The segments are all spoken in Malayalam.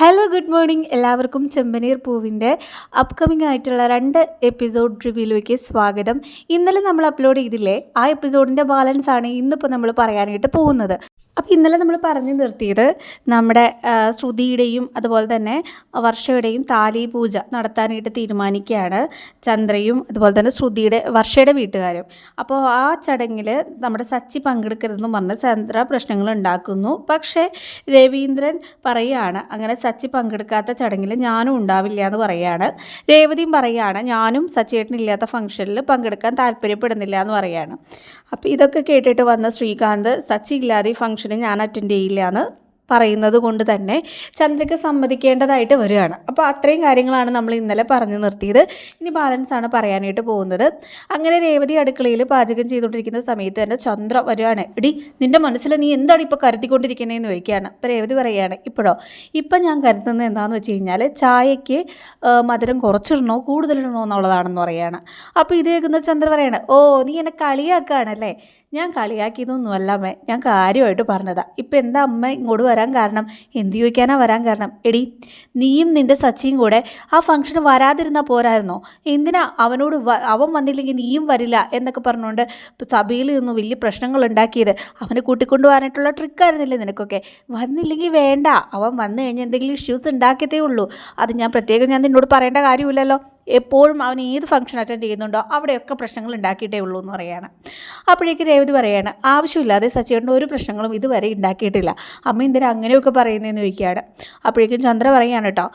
ഹലോ ഗുഡ് മോർണിംഗ് എല്ലാവർക്കും ചെമ്പനീർ പൂവിന്റെ അപ്കമിംഗ് ആയിട്ടുള്ള രണ്ട് എപ്പിസോഡ് റിവ്യൂയിലേക്ക് സ്വാഗതം. ഇന്നലെ നമ്മൾ അപ്ലോഡ് ചെയ്തില്ലേ? ആ എപ്പിസോഡിന്റെ ബാലൻസ് ആണ് ഇന്നിപ്പോൾ നമ്മൾ പറയാനായിട്ട് പോകുന്നത്. അപ്പോൾ ഇന്നലെ നമ്മൾ പറഞ്ഞു നിർത്തിയത് നമ്മുടെ ശ്രുതിയുടെയും അതുപോലെ തന്നെ വർഷയുടെയും താലി പൂജ നടത്താനായിട്ട് തീരുമാനിക്കുകയാണ് ചന്ദ്രയും അതുപോലെ തന്നെ ശ്രുതിയുടെ വർഷയുടെ വീട്ടുകാരും. അപ്പോൾ ആ ചടങ്ങിൽ നമ്മുടെ സച്ചി പങ്കെടുക്കരുതെന്ന് പറഞ്ഞ് ചന്ദ്ര പ്രശ്നങ്ങൾ ഉണ്ടാക്കുന്നു. പക്ഷേ രവീന്ദ്രൻ പറയുകയാണ് അങ്ങനെ സച്ചി പങ്കെടുക്കാത്ത ചടങ്ങിൽ ഞാനും ഉണ്ടാവില്ല എന്ന് പറയുകയാണ് രേവതിയും പറയുകയാണ് ഞാനും സച്ചിയേട്ടനില്ലാത്ത ഫംഗ്ഷനിൽ പങ്കെടുക്കാൻ താല്പര്യപ്പെടുന്നില്ല എന്ന് പറയുകയാണ് അപ്പോൾ ഇതൊക്കെ കേട്ടിട്ട് വന്ന ശ്രീകാന്ത് സച്ചി ഇല്ലാതെ ഈ ഫംഗ്ഷന് ഞാൻ അറ്റൻഡ് ചെയ്യില്ല എന്ന് പറയുന്നത് കൊണ്ട് തന്നെ ചന്ദ്രയ്ക്ക് സമ്മതിക്കേണ്ടതായിട്ട് വരികയാണ്. അപ്പോൾ അത്രയും കാര്യങ്ങളാണ് നമ്മൾ ഇന്നലെ പറഞ്ഞു നിർത്തിയത്. ഇനി ബാലൻസ് ആണ് പറയാനായിട്ട് പോകുന്നത്. അങ്ങനെ രേവതി അടുക്കളയിൽ പാചകം ചെയ്തുകൊണ്ടിരിക്കുന്ന സമയത്ത് തന്നെ ചന്ദ്ര വരികയാണ്. എടി നിന്റെ മനസ്സിൽ നീ എന്താണ് ഇപ്പോൾ കരുതിക്കൊണ്ടിരിക്കുന്നതെന്ന് ചോദിക്കുകയാണ്. അപ്പോൾ രേവതി പറയുകയാണ് ഇപ്പോഴോ? ഇപ്പം ഞാൻ കരുതുന്നത് എന്താണെന്ന് വെച്ച് കഴിഞ്ഞാൽ ചായയ്ക്ക് മധുരം കുറച്ചിടണോ കൂടുതലിടണോ എന്നുള്ളതാണെന്ന് പറയുകയാണ്. അപ്പോൾ ഇത് കേൾക്കുന്ന ചന്ദ്ര പറയാണ് ഓ നീ എന്നെ കളിയാക്കുകയാണല്ലേ? ഞാൻ കളിയാക്കിയതൊന്നും അല്ല അമ്മേ. ഞാൻ കാര്യമായിട്ട് പറഞ്ഞതാ. ഇപ്പം എന്താ അമ്മ ഇങ്ങോട്ട് വരാൻ കാരണം? എന്ത് ചോദിക്കാനാ വരാൻ കാരണം? എടി നീയും നിന്റെ സച്ചിയും കൂടെ ആ ഫംഗ്ഷന് വരാതിരുന്നാൽ പോരായിരുന്നോ? എന്തിനാ അവനോട് അവൻ വന്നില്ലെങ്കിൽ നീയും വരില്ല എന്നൊക്കെ പറഞ്ഞുകൊണ്ട് സഭയിൽ നിന്ന് വലിയ പ്രശ്നങ്ങൾ ഉണ്ടാക്കിയത്? അവനെ കൂട്ടിക്കൊണ്ട് പോകാനായിട്ടുള്ള ട്രിക്കായിരുന്നില്ലേ നിനക്കൊക്കെ? വന്നില്ലെങ്കിൽ വേണ്ട. അവൻ വന്നു കഴിഞ്ഞാൽ എന്തെങ്കിലും ഇഷ്യൂസ് ഉണ്ടാക്കിയതേ ഉള്ളൂ. അത് ഞാൻ പ്രത്യേകം ഞാൻ നിന്നോട് പറയേണ്ട കാര്യമില്ലല്ലോ. എപ്പോഴും അവൻ ഏത് ഫംഗ്ഷൻ അറ്റൻഡ് ചെയ്യുന്നുണ്ടോ അവിടെയൊക്കെ പ്രശ്നങ്ങൾ ഉണ്ടാക്കിയിട്ടേ ഉള്ളൂ എന്ന് പറയുകയാണ് അപ്പോഴേക്ക് രേവതി പറയുകയാണ് ആവശ്യമില്ലാതെ സച്ചേട്ടന്റെ ഒരു പ്രശ്നങ്ങളും ഇതുവരെ ഉണ്ടാക്കിയിട്ടില്ല. അമ്മ എന്തിനാ അങ്ങനെയൊക്കെ പറയുന്നതെന്ന് ചോദിക്കുകയാണ്. അപ്പോഴേക്കും ചന്ദ്ര പറയാണ് കേട്ടോ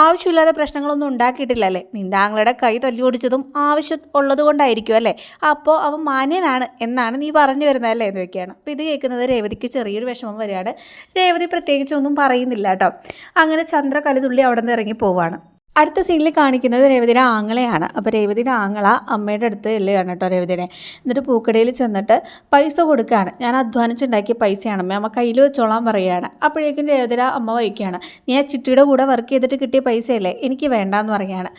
ആവശ്യമില്ലാതെ പ്രശ്നങ്ങളൊന്നും ഉണ്ടാക്കിയിട്ടില്ലല്ലേ? നിന്റെ ആങ്ങളുടെ കൈ തല്ലി ഓടിച്ചതും ആവശ്യം ഉള്ളത് കൊണ്ടായിരിക്കും അല്ലേ? അപ്പോൾ അവൻ മാന്യനാണ് എന്നാണ് നീ പറഞ്ഞു വരുന്നത് അല്ലേ? എന്ന് ചോദിക്കുകയാണ്. അപ്പോൾ ഇത് കേൾക്കുന്നത് രേവതിക്ക് ചെറിയൊരു വിഷമം വരികയാണ്. രേവതി പ്രത്യേകിച്ചൊന്നും പറയുന്നില്ല കേട്ടോ. അങ്ങനെ ചന്ദ്ര കലതുള്ളി അവിടെ നിന്ന് ഇറങ്ങി പോവാണ്. അടുത്ത സീനിൽ കാണിക്കുന്നത് രേവതിയുടെ ആങ്ങളെയാണ്. അപ്പോൾ രേവതിയുടെ ആങ്ങള അമ്മയുടെ അടുത്ത് എല്ലുകയാണ് കേട്ടോ രേവതിയുടെ. എന്നിട്ട് പൂക്കടയിൽ ചെന്നിട്ട് പൈസ കൊടുക്കുകയാണ്. ഞാൻ അധ്വാനിച്ചുണ്ടാക്കിയ പൈസയാണ്. അമ്മ അമ്മ കയ്യിൽ വെച്ചോളാൻ പറയുകയാണ്. അപ്പോഴേക്കും രേവതിയുടെ അമ്മ വഹിക്കുകയാണ് നീ ആ ചിട്ടിയുടെ കൂടെ വർക്ക് ചെയ്തിട്ട് കിട്ടിയ പൈസയല്ലേ? എനിക്ക് വേണ്ടാന്ന് പറയുകയാണ്.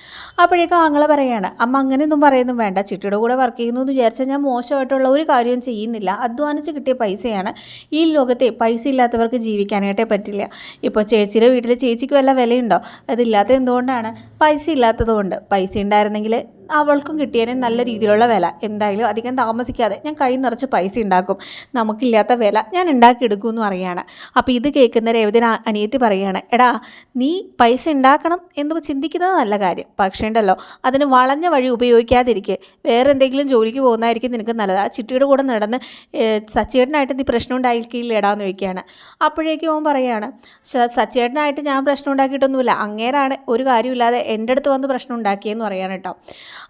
അപ്പോഴേക്കും ആങ്ങള പറയുകയാണ് അമ്മ അങ്ങനെയൊന്നും പറയുന്നു വേണ്ട. ചിട്ടിയുടെ കൂടെ വർക്ക് ചെയ്യുന്നു എന്ന് വിചാരിച്ചാൽ ഞാൻ മോശമായിട്ടുള്ള ഒരു കാര്യവും ചെയ്യുന്നില്ല. അധ്വാനിച്ച് കിട്ടിയ പൈസയാണ് ഈ ലോകത്തെ പൈസ ഇല്ലാത്തവർക്ക് ജീവിക്കാനായിട്ടേ പറ്റില്ല. ഇപ്പോൾ ചേച്ചിയുടെ വീട്ടിൽ ചേച്ചിക്ക് വല്ല വിലയുണ്ടോ? അതില്ലാത്ത എന്തുകൊണ്ടാണ് പൈസ ഇല്ലാത്തതുകൊണ്ട് പൈസ ഉണ്ടായിരുന്നെങ്കിൽ അവൾക്കും കിട്ടിയതിന് നല്ല രീതിയിലുള്ള വില. എന്തായാലും അധികം താമസിക്കാതെ ഞാൻ കൈ നിറച്ച് പൈസ ഉണ്ടാക്കും. നമുക്കില്ലാത്ത വില ഞാൻ ഉണ്ടാക്കിയെടുക്കും എന്ന് പറയാണ് അപ്പോൾ ഇത് കേൾക്കുന്ന രേവതി അനിയത്തി പറയുകയാണ് എടാ നീ പൈസ ഉണ്ടാക്കണം എന്ന് ചിന്തിക്കുന്നത് നല്ല കാര്യം. പക്ഷേ ഉണ്ടല്ലോ അതിന് വളഞ്ഞ വഴി ഉപയോഗിക്കാതിരിക്കുക വേറെ എന്തെങ്കിലും ജോലിക്ക് പോകുന്നതായിരിക്കും നിനക്ക് നല്ലത്. ആ ചിട്ടിയുടെ കൂടെ നടന്ന് സച്ചേട്ടനായിട്ട് നീ പ്രശ്നം ഉണ്ടാക്കിയില്ലേടാന്ന് ചോദിക്കുകയാണ്. അപ്പോഴേക്കും അവൻ പറയാണ് "സ- സച്ചേട്ടനായിട്ട് ഞാൻ പ്രശ്നം ഉണ്ടാക്കിയിട്ടൊന്നുമില്ല. അങ്ങേരാണ് ഒരു കാര്യമില്ലാതെ എന്റെ അടുത്ത് വന്ന് പ്രശ്നം ഉണ്ടാക്കിയെന്ന് പറയാണ് കേട്ടോ.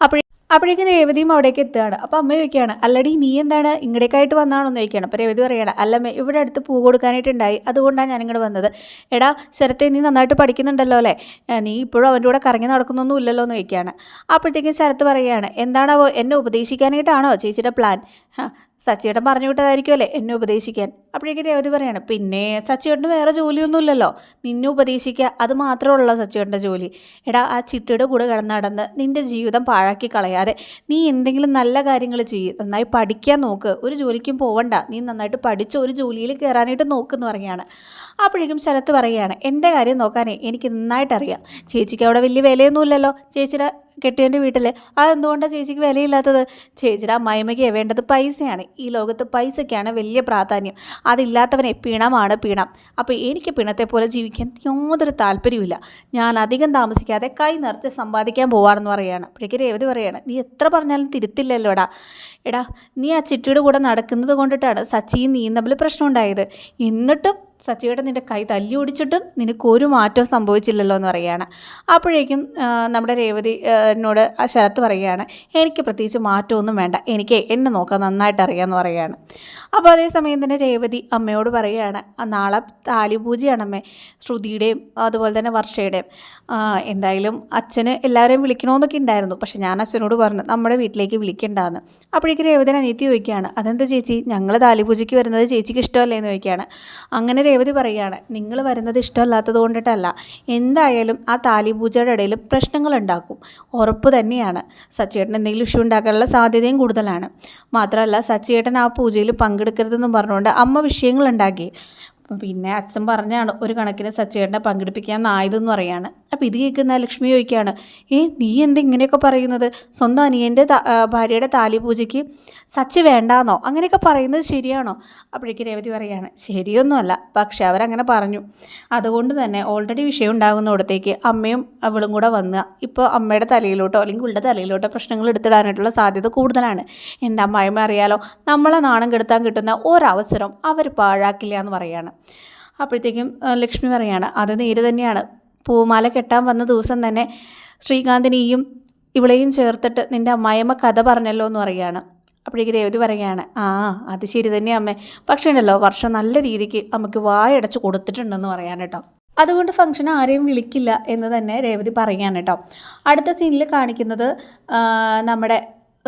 അപ്പോഴേ അപ്പോഴേക്കും രേവതിയും അവിടേക്ക് എത്തുകയാണ്. അപ്പോൾ അമ്മ ചോദിക്കുകയാണ് അല്ലടി നീ എന്താണ് ഇങ്ങടേക്കായിട്ട് വന്നാണോ എന്ന് ചോദിക്കുകയാണ്. അപ്പോൾ രേവതി പറയണം അല്ലമ്മേ ഇവിടെ അടുത്ത് പൂ കൊടുക്കാനായിട്ടുണ്ടായി. അതുകൊണ്ടാണ് ഞാൻ ഇങ്ങോട്ട് വന്നത്. എടാ ശരത്തെ നീ നന്നായിട്ട് പഠിക്കുന്നുണ്ടല്ലോ അല്ലേ? നീ ഇപ്പോഴും അവന്റെ കൂടെ കറങ്ങി നടക്കുന്നൊന്നും ഇല്ലല്ലോ എന്ന് ചോദിക്കുകയാണ്. അപ്പോഴത്തേക്കും ശരത്ത് പറയുകയാണ് എന്താണാവോ എന്നെ ഉപദേശിക്കാനായിട്ടാണോ ചേച്ചിയുടെ പ്ലാൻ? സച്ചിയേട്ടൻ പറഞ്ഞു വിട്ടതായിരിക്കും അല്ലേ എന്നെ ഉപദേശിക്കാൻ? അപ്പോഴേക്കും രേവതി പറയാണ് പിന്നെ സച്ചിയേട്ടന് വേറെ ജോലിയൊന്നും ഇല്ലല്ലോ നിന്നെ ഉപദേശിക്കുക അത് മാത്രമേ ഉള്ളൂ സച്ചിയേട്ടന്റെ ജോലി. എടാ ആ ചിട്ടിയുടെ കൂടെ കിടന്ന് നടന്ന് നിന്റെ ജീവിതം പാഴാക്കി കളയാതെ നീ എന്തെങ്കിലും നല്ല കാര്യങ്ങൾ ചെയ്യ്. നന്നായി പഠിക്കാൻ നോക്ക്. ഒരു ജോലിക്കും പോവണ്ട. നീ നന്നായിട്ട് പഠിച്ച് ഒരു ജോലിയിൽ കയറാനായിട്ട് നോക്കുന്നു പറയുകയാണ്. അപ്പോഴേക്കും ശരത്ത് പറയുകയാണ് എന്റെ കാര്യം നോക്കാനേ എനിക്ക് നന്നായിട്ടറിയാം. ചേച്ചിക്ക് അവിടെ വലിയ വിലയൊന്നുമില്ലല്ലോ. ചേച്ചിയുടെ കെട്ടിയന്റെ വീട്ടിൽ അതെന്തുകൊണ്ടാണ് ചേച്ചിക്ക് വിലയില്ലാത്തത്? ചേച്ചിയുടെ അമ്മായിമ്മയ്ക്ക് വേണ്ടത് പൈസയാണ്. ഈ ലോകത്ത് പൈസയ്ക്കാണ് വലിയ പ്രാധാന്യം. അതില്ലാത്തവനെ പിണമാണ് പിണം. അപ്പോൾ എനിക്ക് പിണത്തെ പോലെ ജീവിക്കാൻ യാതൊരു താല്പര്യമില്ല ഞാൻ അധികം താമസിക്കാതെ കൈ നിറച്ച് സമ്പാദിക്കാൻ പോവാണെന്ന് പറയുകയാണ്. അപ്പോഴേക്ക് രേവതി പറയുകയാണ് നീ എത്ര പറഞ്ഞാലും തിരുത്തില്ലല്ലോ എടാ എടാ നീ ആ ചിട്ടിയുടെ കൂടെ നടക്കുന്നത് കൊണ്ടിട്ടാണ് സച്ചിയും നീയും തമ്മിൽ പ്രശ്നം ഉണ്ടായത്. എന്നിട്ടും സച്ചിയുടെ നിന്റെ കൈ തല്ലി ഓടിച്ചിട്ടും നിനക്ക് ഒരു മാറ്റവും സംഭവിച്ചില്ലല്ലോ എന്ന് പറയുകയാണ്. അപ്പോഴേക്കും നമ്മുടെ രേവതി എന്നോട് ശരത്ത് പറയുകയാണ് എനിക്ക് പ്രത്യേകിച്ച് മാറ്റമൊന്നും വേണ്ട. എനിക്ക് എന്നെ നോക്കാൻ നന്നായിട്ട് അറിയാമെന്ന് പറയുകയാണ്. അപ്പോൾ അതേസമയം തന്നെ രേവതി അമ്മയോട് പറയുകയാണ് "ആ, നാളെ താലിപൂജയാണ് അമ്മേ. ശ്രുതിയുടെയും അതുപോലെ തന്നെ വർഷയുടെയും. എന്തായാലും അച്ഛന് എല്ലാവരെയും വിളിക്കണമെന്നൊക്കെ ഉണ്ടായിരുന്നു. പക്ഷേ ഞാൻ അച്ഛനോട് പറഞ്ഞു നമ്മുടെ വീട്ടിലേക്ക് വിളിക്കേണ്ടതെന്ന് അപ്പോഴേക്കും രേവതി അനീതി ചോദിക്കുകയാണ് അതെന്താ ചേച്ചി? ഞങ്ങൾ താലിപൂജയ്ക്ക് വരുന്നത് ചേച്ചിക്ക് ഇഷ്ടമല്ലേ? എന്ന് ചോദിക്കുകയാണ്. അങ്ങനെ രേവതി പറയുകയാണ് നിങ്ങൾ വരുന്നത് ഇഷ്ടമല്ലാത്തത് കൊണ്ടിട്ടല്ല. എന്തായാലും ആ താലിപൂജയുടെ ഇടയിൽ പ്രശ്നങ്ങൾ ഉണ്ടാക്കും. ഉറപ്പ് തന്നെയാണ്. സച്ചിയേട്ടൻ എന്തെങ്കിലും ഇഷ്യൂ ഉണ്ടാക്കാനുള്ള സാധ്യതയും കൂടുതലാണ്. മാത്രമല്ല സച്ചിയേട്ടൻ ആ പൂജയിൽ പങ്കെടുക്കരുതെന്നും പറഞ്ഞുകൊണ്ട് അമ്മ വിഷയങ്ങൾ ഉണ്ടാക്കി. പിന്നെ അച്ഛൻ പറഞ്ഞാണ് ഒരു കണക്കിന് സച്ചേട്ടനെ പങ്കെടുപ്പിക്കാമെന്നായതെന്ന് പറയാണ്. അപ്പോൾ ഇത് കേൾക്കുന്ന ലക്ഷ്മി ചോദിക്കുകയാണ് ഏ നീ എന്താ ഇങ്ങനെയൊക്കെ പറയുന്നത്? സ്വന്തം അനിയന്റെ ഭാര്യയുടെ താലി പൂജയ്ക്ക് സച്ച് വേണ്ടാന്നോ? അങ്ങനെയൊക്കെ പറയുന്നത് ശരിയാണോ? അപ്പോഴേക്ക് രേവതി പറയാണ് ശരിയൊന്നുമല്ല പക്ഷെ അവരങ്ങനെ പറഞ്ഞു. അതുകൊണ്ട് തന്നെ ഓൾറെഡി വിഷയം ഉണ്ടാകുന്ന ഉണ്ടാകുന്നിടത്തേക്ക് അമ്മയും അവളും കൂടെ വന്ന് ഇപ്പോൾ അമ്മയുടെ തലയിലോട്ടോ അല്ലെങ്കിൽ ഇവളുടെ തലയിലോട്ടോ പ്രശ്നങ്ങൾ എടുത്തിടാനായിട്ടുള്ള സാധ്യത കൂടുതലാണ്. എന്റെ അമ്മായിമ്മ അറിയാലോ നമ്മളെ നാണം കെടുത്താൻ കിട്ടുന്ന ഒരവസരം അവർ പാഴാക്കില്ല എന്ന് പറയാണ്. അപ്പോഴത്തേക്കും ലക്ഷ്മി പറയാണ് അത് നേര് തന്നെയാണ്. പൂമാല കെട്ടാൻ വന്ന ദിവസം തന്നെ ശ്രീകാന്തിനെയും ഇവളെയും ചേർത്തിട്ട് നിന്റെ അമ്മായിയമ്മ കഥ പറഞ്ഞല്ലോ എന്ന് പറയുകയാണ്. അപ്പോഴേക്ക് രേവതി പറയുകയാണ് ആ അത് ശരി തന്നെ അമ്മ. പക്ഷേ ഉണ്ടല്ലോ വർഷം നല്ല രീതിക്ക് അമ്മയ്ക്ക് വായടച്ച് കൊടുത്തിട്ടുണ്ടെന്ന് പറയാൻ കേട്ടോ. അതുകൊണ്ട് ഫംഗ്ഷൻ ആരെയും വിളിക്കില്ല എന്ന് തന്നെ രേവതി പറയുകയാണ് കേട്ടോ. അടുത്ത സീനിൽ കാണിക്കുന്നത് നമ്മുടെ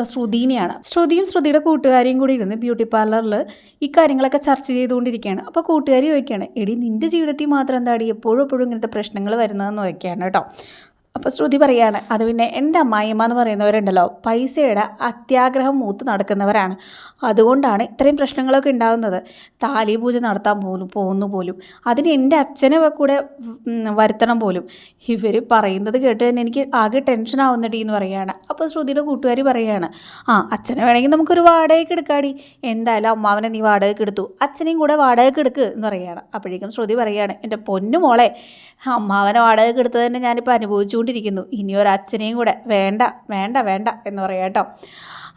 ശ്രുതിനെയാണ്. ശ്രുതിയും ശ്രുതിയുടെ കൂട്ടുകാരിയും കൂടി ഇരുന്ന് ബ്യൂട്ടി പാർലറിൽ ഈ കാര്യങ്ങളൊക്കെ ചർച്ച ചെയ്തുകൊണ്ടിരിക്കുകയാണ്. അപ്പോൾ കൂട്ടുകാരി ചോദിക്കുകയാണ് എടി നിന്റെ ജീവിതത്തിൽ മാത്രം എന്താടി എപ്പോഴും എപ്പോഴും ഇങ്ങനത്തെ പ്രശ്നങ്ങൾ വരുന്നതെന്ന് ചോദിക്കുകയാണ് കേട്ടോ. അപ്പോൾ ശ്രുതി പറയാണ് അത് പിന്നെ എന്റെ അമ്മായിമ്മ എന്ന് പറയുന്നവരുണ്ടല്ലോ. പൈസയുടെ അത്യാഗ്രഹം മൂത്ത് നടക്കുന്നവരാണ്. അതുകൊണ്ടാണ് ഇത്രയും പ്രശ്നങ്ങളൊക്കെ ഉണ്ടാകുന്നത് താലി പൂജ നടത്താൻ പോലും പോകുന്നു പോലും. അതിന് എന്റെ അച്ഛനെ കൂടെ വരുത്തണം പോലും. ഇവർ പറയുന്നത് കേട്ട് തന്നെ എനിക്ക് ആകെ ടെൻഷൻ ആവുന്നടി എന്ന് പറയുകയാണ് അപ്പോൾ ശ്രുതിയുടെ കൂട്ടുകാരി പറയുകയാണ് ആ അച്ഛനെ വേണമെങ്കിൽ നമുക്കൊരു വാടകയ്ക്ക് എടുക്കാടി. എന്തായാലും അമ്മാവനെ നീ വാടകയ്ക്ക് എടുത്തു. അച്ഛനെയും കൂടെ വാടകയ്ക്ക് എടുക്ക് എന്ന് പറയുകയാണ് അപ്പോഴേക്കും ശ്രുതി പറയുകയാണ് എന്റെ പൊന്നു മോളെ അമ്മാവനെ വാടകയ്ക്ക് എടുത്തത് തന്നെ ഞാനിപ്പോൾ അനുഭവിച്ചുകൊണ്ടിരിക്കുന്നു. ഇനി ഒരു അച്ഛനെയും കൂടെ വേണ്ട വേണ്ട വേണ്ട എന്ന് പറയാം കേട്ടോ.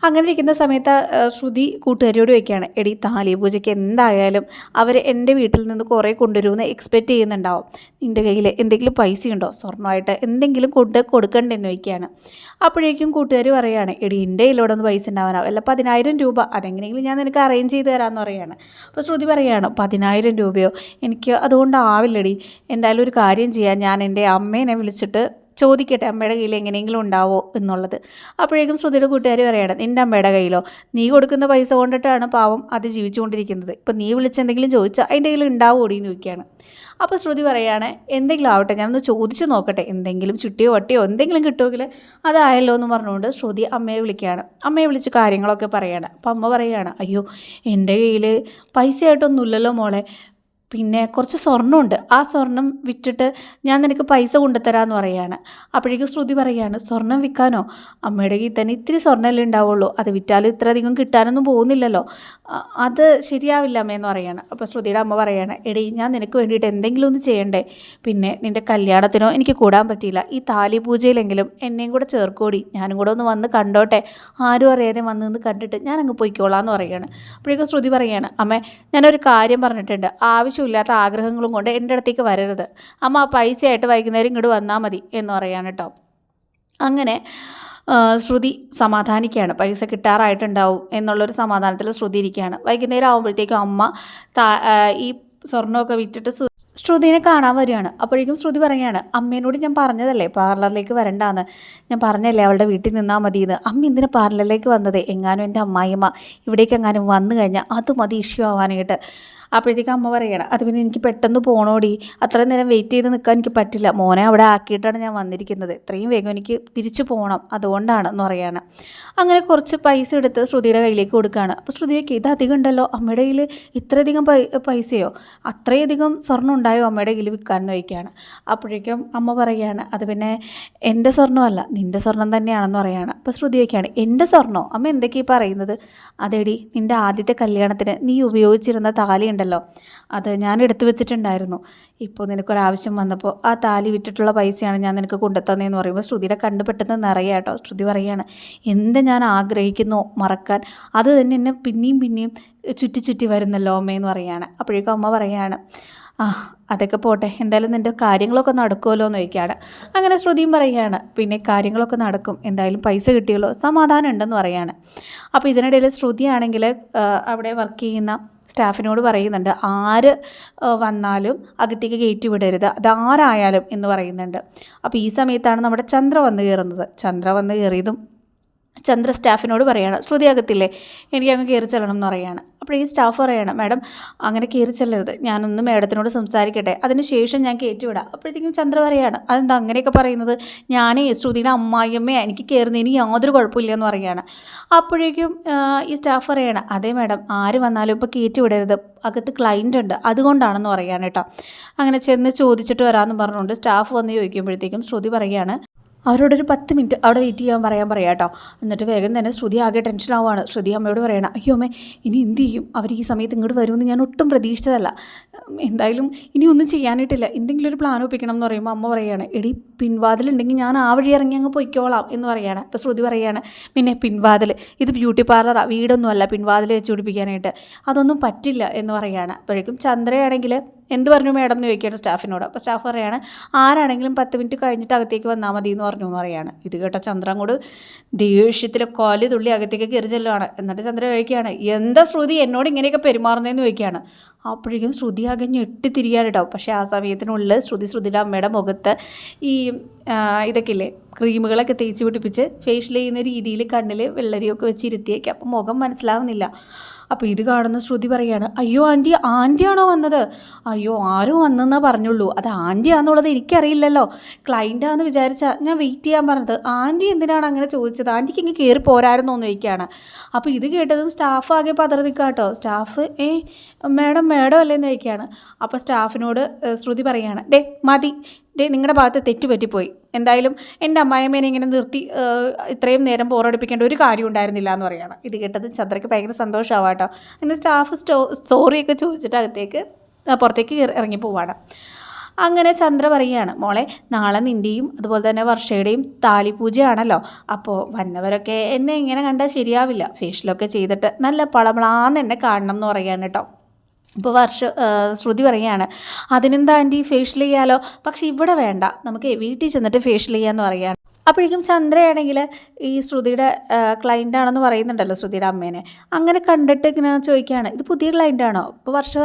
അങ്ങനെ ഇരിക്കുന്ന സമയത്ത് ശ്രുതി കൂട്ടുകാരിയോട് ചോദിക്കുകയാണ് എടി താലി പൂജയ്ക്ക് എന്തായാലും അവർ എന്റെ വീട്ടിൽ നിന്ന് കുറേ കൊണ്ടുവരുമെന്ന് എക്സ്പെക്റ്റ് ചെയ്യുന്നുണ്ടാവും. നിന്റെ കയ്യിൽ എന്തെങ്കിലും പൈസ ഉണ്ടോ സ്വർണമായിട്ട് എന്തെങ്കിലും കൊണ്ട് കൊടുക്കണ്ടെന്ന് ചോദിക്കുകയാണ്. അപ്പോഴേക്കും കൂട്ടുകാർ പറയുകയാണ് എടി എന്റെ കയ്യിലൂടെ ഒന്ന് പൈസ ഉണ്ടാവാനാവും. അല്ല പതിനായിരം രൂപ. അതെങ്ങനെയെങ്കിലും ഞാൻ നിനക്ക് അറേഞ്ച് ചെയ്ത് തരാമെന്ന് പറയുകയാണ്. അപ്പോൾ ശ്രുതി പറയുകയാണ് പതിനായിരം രൂപയോ? എനിക്ക് അതുകൊണ്ടാവില്ലടി. എന്തായാലും ഒരു കാര്യം ചെയ്യാം. ഞാൻ എന്റെ അമ്മേനെ വിളിച്ചിട്ട് ചോദിക്കട്ടെ അമ്മയുടെ കയ്യിൽ എങ്ങനെയെങ്കിലും ഉണ്ടാവോ എന്നുള്ളത്. അപ്പോഴേക്കും ശ്രുതിയുടെ കൂട്ടുകാർ പറയണം നിന്റെ അമ്മയുടെ കയ്യിലോ? നീ കൊടുക്കുന്ന പൈസ കൊണ്ടിട്ടാണ് പാവം അത് ജീവിച്ചുകൊണ്ടിരിക്കുന്നത് ഇപ്പം നീ വിളിച്ചെന്തെങ്കിലും ചോദിച്ചാൽ അതിന്റെ കയ്യിൽ ഉണ്ടാവുമോടി എന്ന് ചോദിക്കുകയാണ്. അപ്പോൾ ശ്രുതി പറയുകയാണ് എന്തെങ്കിലും ആവട്ടെ ഞാനൊന്ന് ചോദിച്ചു നോക്കട്ടെ. എന്തെങ്കിലും ചുട്ടിയോ വട്ടിയോ എന്തെങ്കിലും കിട്ടുമെങ്കിൽ അതായല്ലോ എന്ന് പറഞ്ഞുകൊണ്ട് ശ്രുതി അമ്മയെ വിളിക്കുകയാണ്. അമ്മയെ വിളിച്ച് കാര്യങ്ങളൊക്കെ പറയുകയാണ് അപ്പം അമ്മ പറയുകയാണ് അയ്യോ എന്റെ കയ്യിൽ പൈസയായിട്ടൊന്നുമില്ലല്ലോ മോളെ. പിന്നെ കുറച്ച് സ്വർണമുണ്ട്. ആ സ്വർണം വിറ്റിട്ട് ഞാൻ നിനക്ക് പൈസ കൊണ്ടുതരാമെന്ന് പറയാണ്. അപ്പോഴേക്കും ശ്രുതി പറയാണ് സ്വർണം വിൽക്കാനോ അമ്മയുടെ കയ്യിൽ തന്നെ ഇത്തിരി സ്വർണമല്ലേ ഉണ്ടാവുള്ളൂ. അത് വിറ്റാലും ഇത്ര അധികം കിട്ടാനൊന്നും പോകുന്നില്ലല്ലോ. അത് ശരിയാവില്ല അമ്മയെന്ന് പറയാണ്. അപ്പോൾ ശ്രുതിയുടെ അമ്മ പറയുകയാണ് എടീ ഞാൻ നിനക്ക് വേണ്ടിയിട്ട് എന്തെങ്കിലും ഒന്ന് ചെയ്യണ്ടേ? പിന്നെ നിന്റെ കല്യാണത്തിനോ എനിക്ക് കൂടാൻ പറ്റിയില്ല. ഈ താലി പൂജയിലെങ്കിലും എന്നെയും കൂടെ ചേർക്കോടി. ഞാനും കൂടെ ഒന്ന് വന്ന് കണ്ടോട്ടെ. ആരും അറിയാതെ വന്ന് നിന്ന് കണ്ടിട്ട് ഞാൻ അങ്ങ് പോയിക്കോളാം എന്ന് പറയാണ്. അപ്പോഴേക്കും ശ്രുതി പറയുകയാണ് അമ്മേ ഞാനൊരു കാര്യം പറഞ്ഞിട്ടുണ്ട്. ആവശ്യമില്ലാത്ത ആഗ്രഹങ്ങളും കൊണ്ട് എന്റെ അടുത്തേക്ക് വരരുത്. അമ്മ പൈസയായിട്ട് വൈകുന്നേരം ഇങ്ങോട്ട് വന്നാൽ മതി എന്ന് പറയാണ് കേട്ടോ. അങ്ങനെ ശ്രുതി സമാധാനിക്കുകയാണ്. പൈസ കിട്ടാറായിട്ടുണ്ടാവും എന്നുള്ളൊരു സമാധാനത്തിൽ ശ്രുതി ഇരിക്കുകയാണ്. വൈകുന്നേരം ആകുമ്പോഴത്തേക്കും അമ്മ ഈ സ്വർണമൊക്കെ വിറ്റിട്ട് ശ്രുതിനെ കാണാൻ വരികയാണ്. അപ്പോഴേക്കും ശ്രുതി പറയുകയാണ് അമ്മേനോട് ഞാൻ പറഞ്ഞതല്ലേ പാർലറിലേക്ക് വരണ്ടാന്ന്. ഞാൻ പറഞ്ഞല്ലേ അവളുടെ വീട്ടിൽ നിന്നാൽ എന്ന് അമ്മ എന്തിനാ പാർലറിലേക്ക് വന്നത്? എങ്ങാനും എന്റെ അമ്മായിയമ്മ ഇവിടേക്ക് എങ്ങാനും വന്നു കഴിഞ്ഞാൽ അത് മതി ഇഷ്യൂ ആവാനായിട്ട്. അപ്പോഴത്തേക്കും അമ്മ പറയണം അത് പിന്നെ എനിക്ക് പെട്ടെന്ന് പോണോടി. അത്രയും നേരം വെയിറ്റ് ചെയ്ത് നിൽക്കാൻ എനിക്ക് പറ്റില്ല. മോനെ അവിടെ ആക്കിയിട്ടാണ് ഞാൻ വന്നിരിക്കുന്നത്. ഇത്രയും വേഗം എനിക്ക് തിരിച്ചു പോകണം അതുകൊണ്ടാണ് എന്ന് പറയാണ്. അങ്ങനെ കുറച്ച് പൈസ എടുത്ത് ശ്രുതിയുടെ കയ്യിലേക്ക് കൊടുക്കുകയാണ്. അപ്പോൾ ശ്രുതിയൊക്കെ ഇത് അധികം ഉണ്ടല്ലോ. അമ്മയുടെ കയ്യിൽ ഇത്രയധികം പൈസയോ? അത്രയധികം സ്വർണം ഉണ്ടായോ അമ്മയുടെ കയ്യിൽ വിൽക്കാൻ? നോക്കിയാണ് അപ്പോഴേക്കും അമ്മ പറയുകയാണ് അത് പിന്നെ എന്റെ സ്വർണമല്ല നിന്റെ സ്വർണം തന്നെയാണെന്ന് പറയുകയാണ് അപ്പോൾ ശ്രുതിയൊക്കെയാണ് എന്റെ സ്വർണോ? അമ്മ എന്തൊക്കെയാണ് പറയുന്നത്? അതേടി നിന്റെ ആദ്യത്തെ കല്യാണത്തിന് നീ ഉപയോഗിച്ചിരുന്ന താലി ഉണ്ടല്ലോ. അത് ഞാൻ എടുത്തു വെച്ചിട്ടുണ്ടായിരുന്നു. ഇപ്പോൾ നിനക്കൊരാവശ്യം വന്നപ്പോൾ ആ താലി വിറ്റിട്ടുള്ള പൈസയാണ് ഞാൻ നിനക്ക് കൊണ്ടുത്തന്നതെന്ന് പറയുമ്പോൾ ശ്രുതിയുടെ കണ്ട് പെട്ടെന്ന് നിറയുക കേട്ടോ. ശ്രുതി പറയുകയാണ് എന്ത് ഞാൻ ആഗ്രഹിക്കുന്നു മറക്കാൻ? അത് തന്നെ എന്നെ പിന്നെയും പിന്നെയും ചുറ്റി ചുറ്റി വരുന്നല്ലോ അമ്മയെന്ന് പറയുകയാണ് അപ്പോഴേക്കും അമ്മ പറയുകയാണ് ആ അതൊക്കെ പോട്ടെ. എന്തായാലും നിന്റെ കാര്യങ്ങളൊക്കെ നടക്കുമല്ലോ എന്ന് ചോദിക്കുകയാണ്. അങ്ങനെ ശ്രുതിയും പറയുകയാണ് പിന്നെ കാര്യങ്ങളൊക്കെ നടക്കും. എന്തായാലും പൈസ കിട്ടിയല്ലോ. സമാധാനം ഉണ്ടെന്ന് പറയാണ്. അപ്പോൾ ഇതിനിടയിൽ ശ്രുതിയാണെങ്കിൽ അവിടെ വർക്ക് ചെയ്യുന്ന സ്റ്റാഫിനോട് പറയുന്നുണ്ട് ആര് വന്നാലും അകത്തേക്ക് കയറ്റി വിടരുത്. അതാരായാലും എന്ന് പറയുന്നുണ്ട്. അപ്പോൾ ഈ സമയത്താണ് നമ്മുടെ ചന്ദ്ര വന്ന് കയറുന്നത്. ചന്ദ്ര വന്ന് കയറിയതും ചന്ദ്ര സ്റ്റാഫിനോട് പറയുകയാണ് ശ്രുതി അകത്തില്ലേ? എനിക്ക് അങ്ങ് കയറി ചെല്ലണം എന്ന് പറയുകയാണ് അപ്പോൾ ഈ സ്റ്റാഫ് പറയണം മാഡം അങ്ങനെ കയറി ചെല്ലരുത്. ഞാനൊന്ന് മാഡത്തിനോട് സംസാരിക്കട്ടെ. അതിന് ശേഷം ഞാൻ കയറ്റിവിടാം അപ്പോഴത്തേക്കും ചന്ദ്ര പറയാണ് അതെന്താ അങ്ങനെയൊക്കെ പറയുന്നത്? ഞാനേ ശ്രുതിയുടെ അമ്മായിയമ്മയെ. എനിക്ക് കയറുന്നതിന് യാതൊരു കുഴപ്പമില്ല എന്ന് പറയുകയാണ് അപ്പോഴേക്കും ഈ സ്റ്റാഫ് പറയണം അതെ മാഡം. ആര് വന്നാലും ഇപ്പോൾ കയറ്റി വിടരുത് അകത്ത് ക്ലയന്റ് ഉണ്ട്. അതുകൊണ്ടാണെന്ന് പറയാണ് കേട്ടോ. അങ്ങനെ ചെന്ന് ചോദിച്ചിട്ട് വരാമെന്ന് പറഞ്ഞുകൊണ്ട് സ്റ്റാഫ് വന്ന് ചോദിക്കുമ്പോഴത്തേക്കും ശ്രുതി പറയാണ് അവരോടൊരു പത്ത് മിനിറ്റ് അവിടെ വെയിറ്റ് ചെയ്യാൻ പറയാൻ പറയാം കേട്ടോ. എന്നിട്ട് വേഗം തന്നെ ശ്രുതി ആകെ ടെൻഷൻ ആവുകയാണ് ശ്രുതി അമ്മയോട് പറയണം അയ്യോ അമ്മേ ഇനി എന്ത് ചെയ്യും? അവർ ഈ സമയത്ത് ഇങ്ങോട്ട് വരുമെന്ന് ഞാൻ ഒട്ടും പ്രതീക്ഷിച്ചതല്ല. എന്തായാലും ഇനി ഒന്നും ചെയ്യാനായിട്ടില്ല. എന്തെങ്കിലും ഒരു പ്ലാൻ ഒപ്പിക്കണം എന്ന് പറയുമ്പോൾ അമ്മ പറയുകയാണ് എടി പിൻവാതിലുണ്ടെങ്കിൽ ഞാൻ ആ വഴി ഇറങ്ങി അങ്ങ് പൊയ്ക്കോളാം എന്ന് പറയുകയാണ് അപ്പോൾ ശ്രുതി പറയുകയാണ് പിന്നെ പിൻവാതിൽ ഇത് ബ്യൂട്ടി പാർലറാണ് വീടൊന്നുമല്ല. പിൻവാതിൽ വെച്ച് പിടിപ്പിക്കാനായിട്ട്. അതൊന്നും പറ്റില്ല എന്ന് പറയുകയാണ് അപ്പോഴേക്കും ചന്ദ്രയാണെങ്കിൽ എന്ത് പറഞ്ഞു മേഡം എന്ന് ചോദിക്കുകയാണ് സ്റ്റാഫിനോട്. അപ്പോൾ സ്റ്റാഫ് പറയാണ് ആരാണെങ്കിലും പത്ത് മിനിറ്റ് കഴിഞ്ഞിട്ട് അകത്തേക്ക് വന്നാൽ മതി എന്ന് പറഞ്ഞു എന്ന് ഇത് കേട്ട ചന്ദ്രൻ കൂട് ദേഷ്യത്തിലെ കൊലി തുള്ളി അകത്തേക്ക് കയറി ചെല്ലുകയാണ് എന്നിട്ട് ചന്ദ്ര ചോദിക്കുകയാണ് എന്താ ശ്രുതി എന്നോട് ഇങ്ങനെയൊക്കെ പെരുമാറുന്നതെന്ന് ചോദിക്കുകയാണ്. അപ്പോഴേക്കും ശ്രുതി ആകെ ഞെട്ടിത്തിരിയാണ് കേട്ടോ പക്ഷേ ആ സമയത്തിനുള്ളിൽ ശ്രുതി ശ്രുതിയുടെ അമ്മയുടെ മുഖത്ത് ഈ ഇതൊക്കെ ഇല്ലേ ക്രീമുകളൊക്കെ തേച്ച് പിടിപ്പിച്ച് ഫേഷ്യൽ ചെയ്യുന്ന രീതിയിൽ കണ്ണിൽ വെള്ളരിയൊക്കെ വെച്ച് ഇരുത്തിയേക്ക്. അപ്പം മുഖം മനസ്സിലാവുന്നില്ല. അപ്പോൾ ഇത് കാണുന്ന ശ്രുതി പറയാണ് അയ്യോ ആന്റി ആന്റിയാണോ വന്നത്? അയ്യോ ആരും വന്നെന്നാ പറഞ്ഞുള്ളൂ. അത് ആന്റിയാന്നുള്ളത് എനിക്കറിയില്ലല്ലോ. ക്ലൈന്റാന്ന് വിചാരിച്ചാൽ ഞാൻ വെയിറ്റ് ചെയ്യാൻ പറഞ്ഞത്. ആന്റി എന്തിനാണ് അങ്ങനെ ചോദിച്ചത്? ആന്റിക്ക് ഇങ്ങനെ കയറി പോരായിരുന്നോ എന്ന് ചോദിക്കുകയാണ്. അപ്പോൾ ഇത് കേട്ടതും സ്റ്റാഫ് ആകെ പതറി നിൽക്കാം കേട്ടോ. സ്റ്റാഫ് ഏ മേഡം മേഡം അല്ലേന്ന് ചോദിക്കുകയാണ്. അപ്പോൾ സ്റ്റാഫിനോട് ശ്രുതി പറയുകയാണ് ദേ മതി. ദേ നിങ്ങളുടെ ഭാഗത്ത് തെറ്റ് പറ്റിപ്പോയി. എന്തായാലും എന്റെ അമ്മായിമ്മേനെ ഇങ്ങനെ നിർത്തി ഇത്രയും നേരം ബോറടിപ്പിക്കേണ്ട ഒരു കാര്യം ഉണ്ടായിരുന്നില്ല എന്ന് പറയുകയാണ് ഇത് കേട്ടത് ചന്ദ്രയ്ക്ക് ഭയങ്കര സന്തോഷമാവാം കേട്ടോ എന്നിട്ട് സ്റ്റാഫ് സ്റ്റോ സോറിയൊക്കെ ചോദിച്ചിട്ട് അകത്തേക്ക് പുറത്തേക്ക് ഇറ- ഇറങ്ങി പോവാണ്. അങ്ങനെ ചന്ദ്ര പറയുകയാണ് മോളെ നാളെ നിന്റെയും അതുപോലെ തന്നെ വർഷയുടെയും താലിപൂജയാണല്ലോ. അപ്പോൾ വന്നവരൊക്കെ എന്നെ ഇങ്ങനെ കണ്ടാൽ ശരിയാവില്ല. ഫേഷ്യലൊക്കെ ചെയ്തിട്ട് നല്ല പളപളാന്ന് എന്നെ കാണണം എന്ന് പറയുകയാണ് കേട്ടോ ഇപ്പോൾ വർഷ ശ്രുതി പറയുകയാണ് അതിനെന്താ ആന്റി ഫേഷ്യൽ ചെയ്യാലോ? പക്ഷേ ഇവിടെ വേണ്ട നമുക്ക് വീട്ടിൽ ചെന്നിട്ട് ഫേഷ്യൽ ചെയ്യാമെന്ന് പറയുകയാണ്. അപ്പോഴേക്കും ചന്ദ്രയാണെങ്കിൽ ഈ ശ്രുതിയുടെ ക്ലയന്റ് ആണെന്ന് പറയുന്നുണ്ടല്ലോ ശ്രുതിയുടെ അമ്മേനെ. അങ്ങനെ കണ്ടിട്ട് ഇങ്ങനെ ചോദിക്കുകയാണ് ഇത് പുതിയ ക്ലയന്റ് ആണോ? ഇപ്പോൾ വർഷം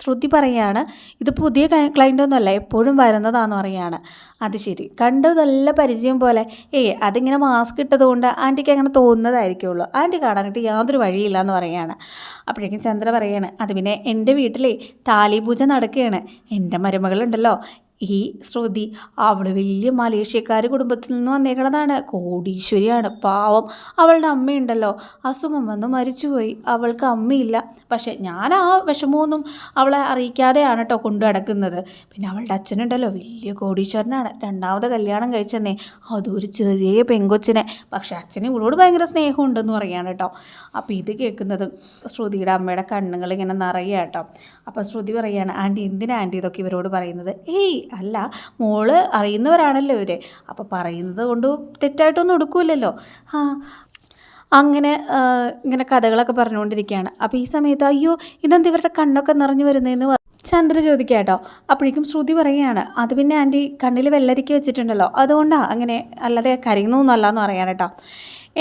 ശ്രുതി പറയാണ് ഇത് പുതിയ ക്ലയന്റ് ഒന്നുമല്ല എപ്പോഴും വരുന്നതാന്ന് പറയാണ്. അത് ശരി. കണ്ടു നല്ല പരിചയം പോലെ. ഏയ് അതിങ്ങനെ മാസ്ക് ഇട്ടതുകൊണ്ട് ആന്റിക്ക് അങ്ങനെ തോന്നുന്നതായിരിക്കുള്ളൂ. ആന്റി കാണാനായിട്ട് യാതൊരു വഴിയില്ല എന്ന് പറയാണ്. അപ്പോഴേക്കും ചന്ദ്ര പറയാണ് അത് പിന്നെ എന്റെ വീട്ടിലെ താലിപൂജ നടക്കുകയാണ്. എന്റെ മരുമകളുണ്ടല്ലോ. ഈ ശ്രുതി അവൾ വലിയ മലേഷ്യക്കാർ കുടുംബത്തിൽ നിന്ന് വന്നേക്കണതാണ്. കോടീശ്വരിയാണ്. പാവം അവളുടെ അമ്മയുണ്ടല്ലോ. അസുഖം വന്ന് മരിച്ചുപോയി. അവൾക്ക് അമ്മയില്ല. പക്ഷെ ഞാൻ ആ വിഷമമൊന്നും അവളെ അറിയിക്കാതെയാണ് കേട്ടോ കൊണ്ടു നടക്കുന്നത്. പിന്നെ അവളുടെ അച്ഛനുണ്ടല്ലോ. വലിയ കോടീശ്വരനാണ്. രണ്ടാമത് കല്യാണം കഴിച്ചെന്നേ. അതൊരു ചെറിയ പെങ്കൊച്ചിനെ. പക്ഷെ അച്ഛന് ഇവളോട് ഭയങ്കര സ്നേഹമുണ്ടെന്ന് പറയാണ് കേട്ടോ അപ്പോൾ ഇത് കേൾക്കുന്നത് ശ്രുതിയുടെ അമ്മയുടെ കണ്ണുകൾ ഇങ്ങനെ നിറയുക കേട്ടോ അപ്പോൾ ശ്രുതി പറയാണ് ആന്റി എന്തിനാ ആന്റി ഇതൊക്കെ ഇവരോട് പറയുന്നത്? ഏയ് അല്ല മോൾ അറിയുന്നവരാണല്ലോ ഇവർ അപ്പോൾ പറയുന്നത് കൊണ്ട് തെറ്റായിട്ടൊന്നും എടുക്കൂലല്ലോ ആ അങ്ങനെ ഇങ്ങനെ കഥകളൊക്കെ പറഞ്ഞുകൊണ്ടിരിക്കുകയാണ്. അപ്പോൾ ഈ സമയത്ത് അയ്യോ ഇതെന്ത് ഇവരുടെ കണ്ണൊക്കെ നിറഞ്ഞു വരുന്നതെന്ന് ചന്ദ്ര ചോദിക്കുക അപ്പോഴേക്കും ശ്രുതി പറയുകയാണ് അത് പിന്നെ ആന്റി കണ്ണിൽ വെള്ളരിക്ക വെച്ചിട്ടുണ്ടല്ലോ. അതുകൊണ്ടാണ് അങ്ങനെ അല്ലാതെ കരയുന്നൊന്നും അല്ല എന്ന് പറയാൻ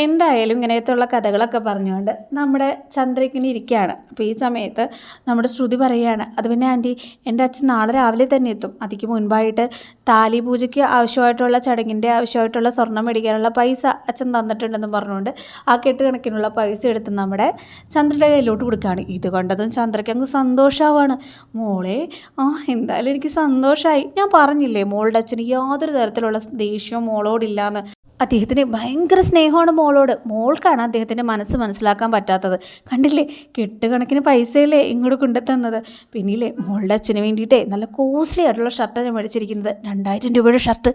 എന്തായാലും ഇങ്ങനത്തുള്ള കഥകളൊക്കെ പറഞ്ഞുകൊണ്ട് നമ്മുടെ ചന്ദ്രക്കിനി ഇരിക്കുകയാണ്. അപ്പോൾ ഈ സമയത്ത് നമ്മുടെ ശ്രുതി പറയുകയാണ് അത് പിന്നെ ആന്റി എന്റെ അച്ഛൻ നാളെ രാവിലെ തന്നെ എത്തും. അതിക്ക് മുൻപായിട്ട് താലി പൂജയ്ക്ക് ആവശ്യമായിട്ടുള്ള ചടങ്ങിന്റെ ആവശ്യമായിട്ടുള്ള സ്വർണം മേടിക്കാനുള്ള പൈസ അച്ഛൻ തന്നിട്ടുണ്ടെന്ന് പറഞ്ഞുകൊണ്ട് ആ കെട്ടുകണക്കിനുള്ള പൈസ എടുത്ത് നമ്മുടെ ചന്ദ്രയുടെ കയ്യിലോട്ട് കൊടുക്കുകയാണ്. ഇത് കണ്ടതും ചന്ദ്രയ്ക്ക് അങ്ങ് സന്തോഷമാവാണ് മോളെ ആ എന്തായാലും എനിക്ക് സന്തോഷമായി ഞാൻ പറഞ്ഞില്ലേ മോളുടെ അച്ഛന് യാതൊരു തരത്തിലുള്ള ദേഷ്യവും മോളോടില്ലാന്ന്. അദ്ദേഹത്തിന് ഭയങ്കര സ്നേഹമാണ് മോളോട്. മോൾക്കാണ് അദ്ദേഹത്തിന്റെ മനസ്സ് മനസ്സിലാക്കാൻ പറ്റാത്തത്. കണ്ടില്ലേ? കെട്ടുകണക്കിന് പൈസയല്ലേ ഇങ്ങോട്ട് കൊണ്ടുത്തന്നത്. പിന്നില്ലേ മോളുടെ അച്ഛന് വേണ്ടിയിട്ടേ നല്ല കോസ്റ്റ്ലി ആയിട്ടുള്ള ഷർട്ടാണ് ഞാൻ മേടിച്ചിരിക്കുന്നത്. രണ്ടായിരം രൂപയുടെ ഷർട്ട്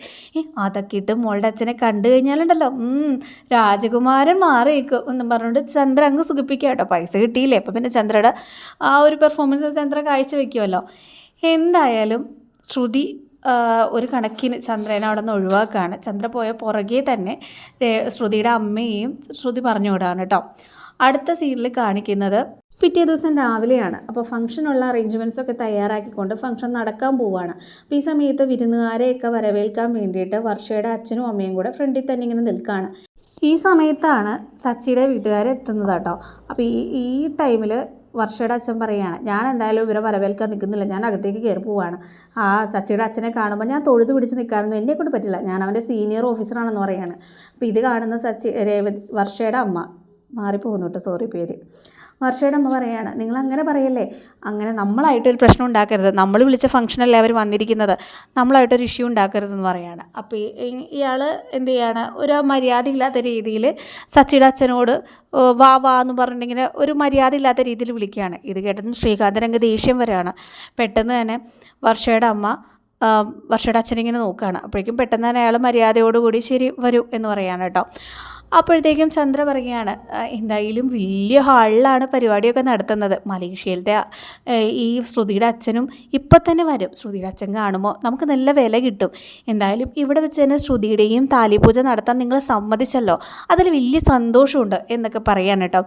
അതൊക്കെ ഇട്ട് മോളുടെ അച്ഛനെ കണ്ടു കഴിഞ്ഞാലുണ്ടല്ലോ. രാജകുമാരൻ രാജകുമാരൻ മാറിയേക്കും. എന്നും പറഞ്ഞുകൊണ്ട് ചന്ദ്ര അങ്ങ് സുഖിപ്പിക്കുക കേട്ടോ. പൈസ കിട്ടിയില്ലേ? അപ്പം പിന്നെ ചന്ദ്രയുടെ ആ ഒരു പെർഫോമൻസ് ചന്ദ്ര കാഴ്ച വെക്കുമല്ലോ. എന്തായാലും ശ്രുതി ഒരു കണക്കിന് ചന്ദ്രനെ അവിടെ നിന്ന് ഒഴിവാക്കുകയാണ്. ചന്ദ്ര പോയ പുറകെ തന്നെ ശ്രുതിയുടെ അമ്മയെയും ശ്രുതി പറഞ്ഞു വിടാണ് കേട്ടോ. അടുത്ത സീനിൽ കാണിക്കുന്നത് പിറ്റേ ദിവസം രാവിലെയാണ്. അപ്പോൾ ഫംഗ്ഷനുള്ള ഒക്കെ തയ്യാറാക്കിക്കൊണ്ട് ഫംഗ്ഷൻ നടക്കാൻ പോവുകയാണ്. അപ്പോൾ ഈ സമയത്ത് വിരുന്നുകാരെയൊക്കെ വരവേൽക്കാൻ വേണ്ടിയിട്ട് വർഷയുടെ അച്ഛനും അമ്മയും കൂടെ ഫ്രണ്ടിൽ തന്നെ ഇങ്ങനെ നിൽക്കുകയാണ്. ഈ സമയത്താണ് സച്ചിയുടെ വീട്ടുകാരെത്തുന്നത് കേട്ടോ. അപ്പോൾ ഈ ഈ ടൈമിൽ വർഷയുടെ അച്ഛൻ പറയുകയാണ് ഞാൻ എന്തായാലും ഇവരെ വരവേൽക്കാൻ നിൽക്കുന്നില്ല. ഞാൻ അകത്തേക്ക് കയറി പോവാണ്. ആ സച്ചിയുടെ അച്ഛനെ കാണുമ്പോൾ ഞാൻ തൊഴുത് പിടിച്ച് നിൽക്കാനൊന്നും എന്നെ കൊണ്ട് പറ്റില്ല. ഞാൻ അവന്റെ സീനിയർ ഓഫീസറാണെന്ന് പറയാണ്. അപ്പോൾ ഇത് കാണുന്ന സച്ചി രേവതി വർഷയുടെ അമ്മ. മാറിപ്പോകുന്നു കേട്ടോ സോറി പേര്. വർഷയുടെ അമ്മ പറയാണ്. നിങ്ങൾ അങ്ങനെ പറയല്ലേ? അങ്ങനെ നമ്മളായിട്ടൊരു പ്രശ്നം ഉണ്ടാക്കരുത്. നമ്മൾ വിളിച്ച ഫംഗ്ഷനല്ലേ അവർ വന്നിരിക്കുന്നത്. നമ്മളായിട്ടൊരു ഇഷ്യൂ ഉണ്ടാക്കരുതെന്ന് പറയാണ്. അപ്പോൾ ഇയാൾ എന്ത് ചെയ്യാണ്? ഒരു മര്യാദയില്ലാത്ത രീതിയിൽ സച്ചിയുടെ അച്ഛനോട് വാ വാ എന്ന് പറഞ്ഞിട്ടിങ്ങനെ ഒരു മര്യാദ ഇല്ലാത്ത രീതിയിൽ വിളിക്കുകയാണ്. ഇത് കേട്ടതും ശ്രീകാന്തരംഗ ദേഷ്യം വരെയാണ് പെട്ടെന്ന് തന്നെ വർഷയുടെ അമ്മ വർഷയുടെ അച്ഛനിങ്ങനെ നോക്കുകയാണ്. അപ്പോഴേക്കും പെട്ടെന്ന് തന്നെ അയാൾ മര്യാദയോടുകൂടി ശരി വരൂ എന്ന് പറയാണ് കേട്ടോ. അപ്പോഴത്തേക്കും ചന്ദ്ര പറയുകയാണ് "ആ, എന്തായാലും വലിയ ഹാളിലാണ് പരിപാടിയൊക്കെ നടത്തുന്നത്. മലേഷ്യയിലത്തെ ഈ ശ്രുതിയുടെ അച്ഛനും ഇപ്പം തന്നെ വരും. ശ്രുതിയുടെ അച്ഛൻ കാണുമ്പോൾ നമുക്ക് നല്ല വില കിട്ടും. എന്തായാലും ഇവിടെ വെച്ച് തന്നെ ശ്രുതിയുടെയും താലിപൂജ നടത്താൻ നിങ്ങൾ സമ്മതിച്ചല്ലോ. അതിൽ വലിയ സന്തോഷമുണ്ട് എന്നൊക്കെ പറയാണ് കേട്ടോ.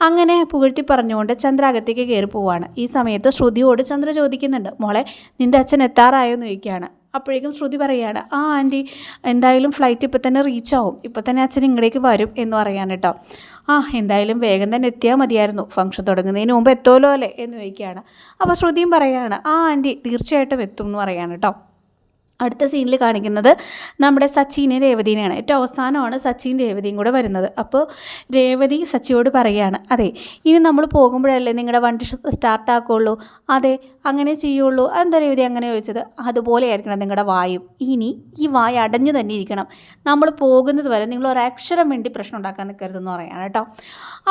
അങ്ങനെ പുകഴ്ത്തി പറഞ്ഞുകൊണ്ട് ചന്ദ്ര അകത്തേക്ക് കയറി പോവാണ്. ഈ സമയത്ത് ശ്രുതിയോട് ചന്ദ്ര ചോദിക്കുന്നുണ്ട് മോളെ നിന്റെ അച്ഛൻ എത്താറായോ? എന്ന് ചോദിക്കുകയാണ്. അപ്പോഴേക്കും ശ്രുതി പറയുകയാണ് ആ ആന്റി എന്തായാലും ഫ്ലൈറ്റ് ഇപ്പം തന്നെ റീച്ച് ആവും. ഇപ്പം തന്നെ അച്ഛൻ ഇങ്ങടേക്ക് വരും എന്ന് പറയാണ് കേട്ടോ. ആ എന്തായാലും വേഗം തന്നെ എത്തിയാൽ മതിയായിരുന്നു. ഫംഗ്ഷൻ തുടങ്ങുന്നതിന് മുമ്പ് എത്തുമല്ലോ അല്ലേ? എന്ന് ചോദിക്കുകയാണ്. അപ്പോൾ ശ്രുതിയും പറയുകയാണ് ആ ആന്റി തീർച്ചയായിട്ടും എത്തും എന്ന് പറയാണ് കേട്ടോ. അടുത്ത സീനിൽ കാണിക്കുന്നത് നമ്മുടെ സച്ചിനെ രേവതിനെയാണ്. ഏറ്റവും അവസാനമാണ് സച്ചിൻ രേവതിയും കൂടെ വരുന്നത്. അപ്പോൾ രേവതി സച്ചിയോട് പറയുകയാണ് അതെ ഇനി നമ്മൾ പോകുമ്പോഴല്ലേ നിങ്ങളുടെ വണ്ടി സ്റ്റാർട്ട് ആക്കുള്ളൂ അതെ അങ്ങനെ ചെയ്യുള്ളൂ. അതെന്താ രേവതി അങ്ങനെ ചോദിച്ചത്? അതുപോലെ ആയിരിക്കണം നിങ്ങളുടെ വായും. ഇനി ഈ വായ അടഞ്ഞു തന്നെ ഇരിക്കണം. നമ്മൾ പോകുന്നത് വരെ നിങ്ങൾ ഒരക്ഷരം വേണ്ടി പ്രശ്നം ഉണ്ടാക്കാൻ നിൽക്കരുതെന്ന് പറയാണ് കേട്ടോ.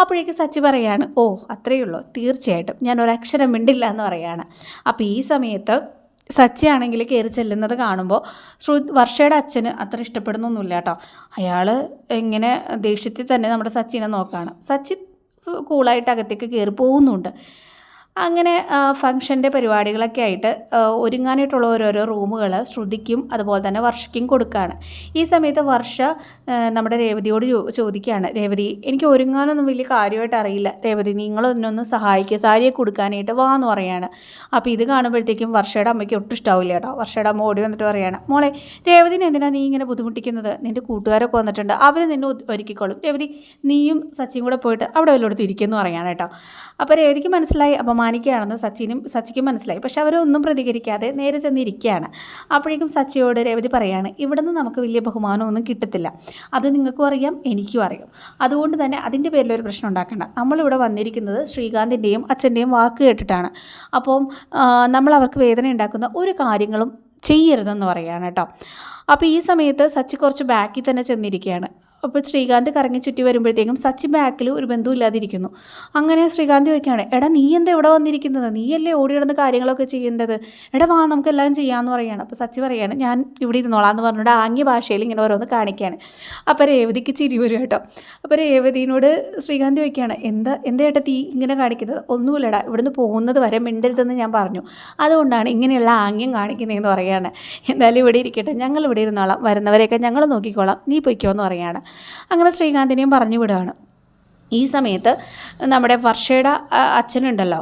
അപ്പോഴേക്ക് സച്ചി പറയാണ് ഓ അത്രയേ ഉള്ളൂ തീർച്ചയായിട്ടും. ഞാൻ ഒരക്ഷരം മിണ്ടില്ല എന്ന് പറയാണ്. അപ്പോൾ ഈ സമയത്ത് സച്ചിയാണെങ്കിൽ കയറി ചെല്ലുന്നത് കാണുമ്പോൾ ശ്രു വർഷയുടെ അച്ഛന് അത്ര ഇഷ്ടപ്പെടുന്നൊന്നുമില്ല കേട്ടോ. അയാൾ ഇങ്ങനെ ദേഷ്യത്തിൽ തന്നെ നമ്മുടെ സച്ചിനെ നോക്കുകയാണ് സച്ചി കൂളായിട്ട് അകത്തേക്ക് കയറി പോകുന്നുണ്ട്. അങ്ങനെ ഫംഗ്ഷന്റെ പരിപാടികളൊക്കെ ആയിട്ട് ഒരുങ്ങാനായിട്ടുള്ള ഓരോരോ റൂമുകൾ ശ്രുതിക്കും അതുപോലെ തന്നെ വർഷയ്ക്കും കൊടുക്കുകയാണ് ഈ സമയത്ത് വർഷ നമ്മുടെ രേവതിയോട് ചോദിക്കുകയാണ് രേവതി എനിക്ക് ഒരുങ്ങാനൊന്നും വലിയ കാര്യമായിട്ട് അറിയില്ല. രേവതി നിങ്ങളൊന്നൊന്ന് സഹായിക്കുക സാരിയെ കൊടുക്കാനായിട്ട് വാ എന്ന് പറയുകയാണ് അപ്പോൾ ഇത് കാണുമ്പോഴത്തേക്കും വർഷയുടെ അമ്മയ്ക്ക് ഒട്ടും ഇഷ്ടാവില്ല കേട്ടോ. വർഷയുടെ അമ്മ ഓടി വന്നിട്ട് പറയുകയാണ് മോളെ രേവതിനെ എന്തിനാണ് നീ ഇങ്ങനെ ബുദ്ധിമുട്ടിക്കുന്നത്? നിന്റെ കൂട്ടുകാരൊക്കെ വന്നിട്ടുണ്ട്. അവർ നിന്നെ ഒരുക്കിക്കോളും. രേവതി നീയും സച്ചിയും കൂടെ പോയിട്ട് അവിടെ വല്ലോടത്ത് ഇരിക്കുമെന്ന് പറയാണ് കേട്ടോ. അപ്പോൾ രേവതിക്ക് മനസ്സിലായി അപമാനിക്കുകയാണെന്ന് സച്ചിനും സച്ചിക്കും മനസ്സിലായി. പക്ഷെ അവരൊന്നും പ്രതികരിക്കാതെ നേരെ ചെന്നിരിക്കുകയാണ്. അപ്പോഴേക്കും സച്ചിയോട് രേവതി പറയാണ് ഇവിടെ നിന്ന് നമുക്ക് വലിയ ബഹുമാനമൊന്നും കിട്ടത്തില്ല. അത് നിങ്ങൾക്കും അറിയാം എനിക്കും അറിയാം. അതുകൊണ്ട് തന്നെ അതിന്റെ പേരിൽ ഒരു പ്രശ്നം ഉണ്ടാക്കേണ്ട. നമ്മളിവിടെ വന്നിരിക്കുന്നത് ശ്രീകാന്തിന്റെയും അച്ഛന്റെയും വാക്ക് കേട്ടിട്ടാണ്. അപ്പം നമ്മൾ അവർക്ക് വേദന ഉണ്ടാക്കുന്ന ഒരു കാര്യങ്ങളും ചെയ്യരുതെന്ന് പറയുകയാണ് കേട്ടോ. അപ്പോൾ ഈ സമയത്ത് സച്ചി കുറച്ച് ബാക്കിൽ തന്നെ ചെന്നിരിക്കുകയാണ്. അപ്പോൾ ശ്രീകാന്ത് കറങ്ങി ചുറ്റി വരുമ്പോഴത്തേക്കും സച്ചി ബാക്കിൽ ഒരു ബന്ധുവില്ലാതിരിക്കുന്നു അങ്ങനെ ശ്രീകാന്ത് ചോദിക്കുകയാണ് എടാ നീ എന്താ ഇവിടെ വന്നിരിക്കുന്നത്? നീയല്ലേ ഓടി കിടന്ന് കാര്യങ്ങളൊക്കെ ചെയ്യേണ്ടത് എടാ വാ നമുക്ക് എല്ലാം ചെയ്യാമെന്ന് പറയുകയാണ്. അപ്പോൾ സച്ചി പറയുകയാണ് ഞാൻ ഇവിടെ ഇരുന്നോളാം എന്ന് പറഞ്ഞിട്ട് ആംഗ്യ ഭാഷയിൽ ഇങ്ങനെ ഓരോന്ന് കാണിക്കുകയാണ്. അപ്പോൾ രേവതിക്ക് ചിരി വരും കേട്ടോ. അപ്പോൾ രേവതിനോട് ശ്രീകാന്ത് ചോദിക്കുകയാണ് എന്താ എന്താ ഏട്ടാ തീ ഇങ്ങനെ കാണിക്കുന്നത്? ഒന്നുമില്ലടാ ഇവിടുന്ന് പോകുന്നത് വരെ മിണ്ടരുതെന്ന് ഞാൻ പറഞ്ഞു. അതുകൊണ്ടാണ് ഇങ്ങനെയുള്ള ആംഗ്യം കാണിക്കുന്നതെന്ന് പറയുകയാണ്. എന്തായാലും ഇവിടെ ഇരിക്കട്ടെ ഞങ്ങൾ ഇവിടെ ഇരുന്നോളാം. വരുന്നവരെയൊക്കെ ഞങ്ങൾ നോക്കിക്കോളാം. നീ പൊയ്ക്കോ എന്ന് പറയുകയാണ്. അങ്ങനെ ശ്രീകാന്തിനെയും പറഞ്ഞു വിടുകയാണ്. ഈ സമയത്ത് നമ്മുടെ വർഷയുടെ അച്ഛനുണ്ടല്ലോ.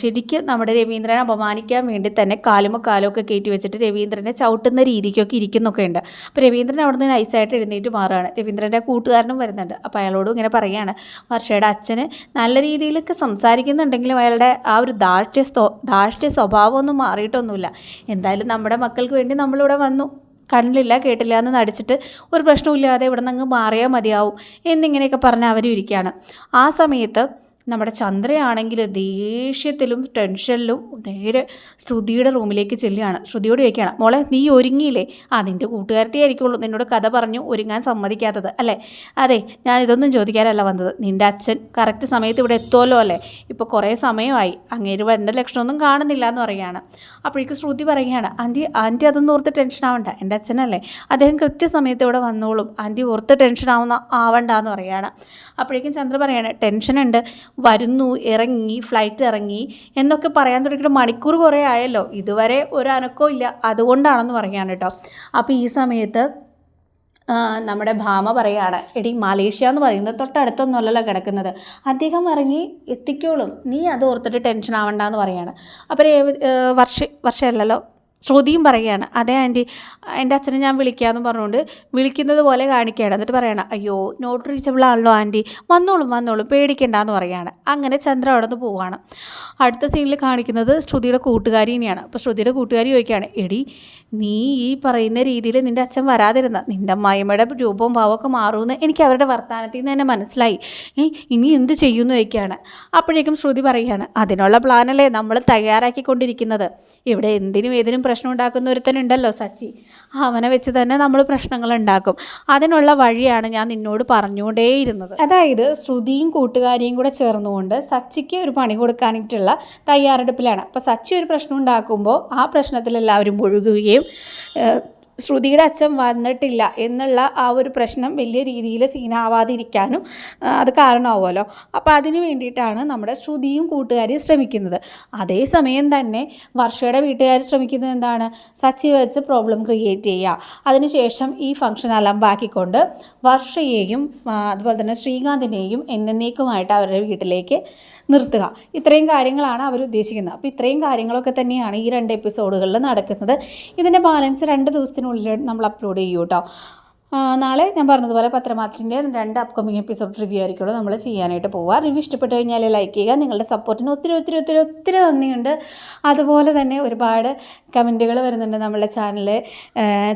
ശരിക്കും നമ്മുടെ രവീന്ദ്രനെ അപമാനിക്കാൻ വേണ്ടി തന്നെ കാലുമോ കാലമൊക്കെ കയറ്റി വെച്ചിട്ട് രവീന്ദ്രനെ ചവിട്ടുന്ന രീതിക്കൊക്കെ ഇരിക്കുന്നൊക്കെ ഉണ്ട് അപ്പോൾ രവീന്ദ്രൻ അവിടെ നിന്ന് നൈസായിട്ട് എഴുന്നേറ്റ് മാറുകയാണ്. രവീന്ദ്രന്റെ കൂട്ടുകാരനും വരുന്നുണ്ട്. അപ്പോൾ അയാളോടും ഇങ്ങനെ പറയുകയാണ് വർഷയുടെ അച്ഛന് നല്ല രീതിയിലൊക്കെ സംസാരിക്കുന്നുണ്ടെങ്കിലും അയാളുടെ ആ ഒരു ധാർഷ്ട്യ ധാർഷ്ട്യ സ്വഭാവമൊന്നും മാറിയിട്ടൊന്നുമില്ല. എന്തായാലും നമ്മുടെ മക്കൾക്ക് വേണ്ടി നമ്മളിവിടെ വന്നു. കണ്ടില്ല കേട്ടില്ല എന്ന് നടിച്ചിട്ട് ഒരു പ്രശ്നമില്ലാതെ ഇവിടെ നിന്ന് അങ്ങ് മാറിയാൽ മതിയാവും എന്നിങ്ങനെയൊക്കെ പറഞ്ഞ് അവരും ഇരിക്കുകയാണ് ആ സമയത്ത് നമ്മുടെ ചന്ദ്രയാണെങ്കിൽ ദേഷ്യത്തിലും ടെൻഷനിലും നേരെ ശ്രുതിയുടെ റൂമിലേക്ക് ചെല്ലുകയാണ്. ശ്രുതിയോട് ചോദിക്കുകയാണ് മോളെ നീ ഒരുങ്ങിയില്ലേ? ആ നിന്റെ കൂട്ടുകാരത്തെ ആയിരിക്കുള്ളൂ. നിന്നോട് കഥ പറഞ്ഞു ഒരുങ്ങാൻ സമ്മതിക്കാത്തത്. അല്ലേ? അതെ ഞാൻ ഇതൊന്നും ചോദിക്കാനല്ല വന്നത്. നിന്റെ അച്ഛൻ കറക്റ്റ് സമയത്ത് ഇവിടെ എത്തുമല്ലോ അല്ലേ? ഇപ്പോൾ കുറേ സമയമായി. അങ്ങേര് വരേണ്ട ലക്ഷണമൊന്നും കാണുന്നില്ല എന്ന് പറയുകയാണ്. അപ്പോഴേക്കും ശ്രുതി പറയുകയാണ് ആന്റി ആന്റി അതൊന്നും ഓർത്ത് ടെൻഷൻ ആവണ്ട. എന്റെ അച്ഛനല്ലേ. അദ്ദേഹം കൃത്യസമയത്ത് ഇവിടെ വന്നോളും. ആന്റി ഓർത്ത് ടെൻഷൻ ആവുന്ന ആവണ്ട എന്ന് പറയുകയാണ്. അപ്പോഴേക്കും ചന്ദ്ര പറയാണ് ടെൻഷനുണ്ട് വരുന്നു ഇറങ്ങി ഫ്ലൈറ്റ് ഇറങ്ങി എന്നൊക്കെ പറയാൻ തുടങ്ങിയിട്ട് മണിക്കൂർ കുറേ ആയല്ലോ. ഇതുവരെ ഒരു അനക്കവും ഇല്ല. അതുകൊണ്ടാണെന്ന് പറയാൻ കേട്ടോ. അപ്പോൾ ഈ സമയത്ത് നമ്മുടെ ഭാമ പറയാണ് എടി മലേഷ്യ എന്ന് പറയുന്നത് തൊട്ടടുത്തൊന്നുമല്ലല്ലോ കിടക്കുന്നത്. അദ്ദേഹം ഇറങ്ങി എത്തിക്കോളും. നീ അത് ഓർത്തിട്ട് ടെൻഷൻ ആവണ്ടെന്ന് പറയാണ്. അപ്പോൾ വർഷ വർഷമല്ലല്ലോ ശ്രുതിയും പറയുകയാണ് അതേ ആന്റി എന്റെ അച്ഛനെ ഞാൻ വിളിക്കാമെന്ന് പറഞ്ഞുകൊണ്ട് വിളിക്കുന്നത് പോലെ കാണിക്കുകയാണ്. എന്നിട്ട് പറയണം അയ്യോ നോട്ട് റീച്ചബിൾ ആണല്ലോ ആന്റി വന്നോളും വന്നോളും പേടിക്കണ്ടെന്ന് പറയുകയാണ്. അങ്ങനെ ചന്ദ്ര അവിടെ നിന്ന് പോവുകയാണ്. അടുത്ത സീനിൽ കാണിക്കുന്നത് ശ്രുതിയുടെ കൂട്ടുകാരി കൂട്ടുകാരിനെയാണ് അപ്പോൾ ശ്രുതിയുടെ കൂട്ടുകാരി ചോദിക്കുകയാണ് എടി നീ ഈ പറയുന്ന രീതിയിൽ നിന്റെ അച്ഛൻ വരാതിരുന്ന നിന്റെ അമ്മായിമ്മയുടെ രൂപവും ഭാവമൊക്കെ മാറുമെന്ന് എനിക്ക് അവരുടെ വർത്തമാനത്തിൽ നിന്ന് തന്നെ മനസ്സിലായി. ഇനി എന്ത് ചെയ്യുമെന്ന് ചോദിക്കുകയാണ്. അപ്പോഴേക്കും ശ്രുതി പറയുകയാണ് അതിനുള്ള പ്ലാനല്ലേ നമ്മൾ തയ്യാറാക്കിക്കൊണ്ടിരിക്കുന്നത്? ഇവിടെ എന്തിനും ഏതിനും പ്രശ്നം ഉണ്ടാക്കുന്ന ഒരുത്തനുണ്ടല്ലോ സച്ചി. അവനെ വെച്ച് തന്നെ നമ്മൾ പ്രശ്നങ്ങൾ ഉണ്ടാക്കും അതിനുള്ള വഴിയാണ് ഞാൻ നിന്നോട് പറഞ്ഞുകൊണ്ടേയിരുന്നത്. അതായത് ശ്രുതിയും കൂട്ടുകാരിയും കൂടെ ചേർന്നുകൊണ്ട് സച്ചിക്ക് ഒരു പണി കൊടുക്കാനായിട്ടുള്ള തയ്യാറെടുപ്പിലാണ്. അപ്പോൾ സച്ചി ഒരു പ്രശ്നം ഉണ്ടാക്കുമ്പോൾ ആ പ്രശ്നത്തിൽ എല്ലാവരും മുഴുകുകയും ശ്രുതിയുടെ അച്ഛൻ വന്നിട്ടില്ല എന്നുള്ള ആ ഒരു പ്രശ്നം വലിയ രീതിയിൽ സീനാവാതിരിക്കാനും അത് കാരണമാവുമല്ലോ. അപ്പോൾ അതിന് വേണ്ടിയിട്ടാണ് നമ്മുടെ ശ്രുതിയും കൂട്ടുകാരും ശ്രമിക്കുന്നത്. അതേസമയം തന്നെ വർഷയുടെ വീട്ടുകാർ ശ്രമിക്കുന്നത് എന്താണ്? സച്ചി വെച്ച് പ്രോബ്ലം ക്രിയേറ്റ് ചെയ്യുക. അതിനുശേഷം ഈ ഫംഗ്ഷൻ അലമ്പാക്കിക്കൊണ്ട് വർഷയെയും അതുപോലെ തന്നെ ശ്രീകാന്തിനെയും എന്നേക്കുമായിട്ട് അവരുടെ വീട്ടിലേക്ക് നിർത്തുക. ഇത്രയും കാര്യങ്ങളാണ് അവർ ഉദ്ദേശിക്കുന്നത്. അപ്പോൾ ഇത്രയും കാര്യങ്ങളൊക്കെ തന്നെയാണ് ഈ രണ്ട് എപ്പിസോഡുകളിൽ നടക്കുന്നത്. ഇതിന്റെ ബാലൻസ് രണ്ട് ദിവസത്തിനുള്ളിൽ നമ്മൾ അപ്ലോഡ് ചെയ്യൂ കേട്ടോ നാളെ ഞാൻ പറഞ്ഞതുപോലെ പത്രമാത്രത്തിന്റെ രണ്ട് അപ്കമിങ് എപ്പിസോഡ് റിവ്യൂ ആയിരിക്കുള്ളൂ. നമ്മൾ ചെയ്യാനായിട്ട് പോവുക റിവ്യൂ ഇഷ്ടപ്പെട്ട് കഴിഞ്ഞാൽ ലൈക്ക് ചെയ്യുക. നിങ്ങളുടെ സപ്പോർട്ടിന് ഒത്തിരി ഒത്തിരി ഒത്തിരി ഒത്തിരി നന്ദിയുണ്ട്. അതുപോലെ തന്നെ ഒരുപാട് കമന്റുകൾ വരുന്നുണ്ട് നമ്മുടെ ചാനൽ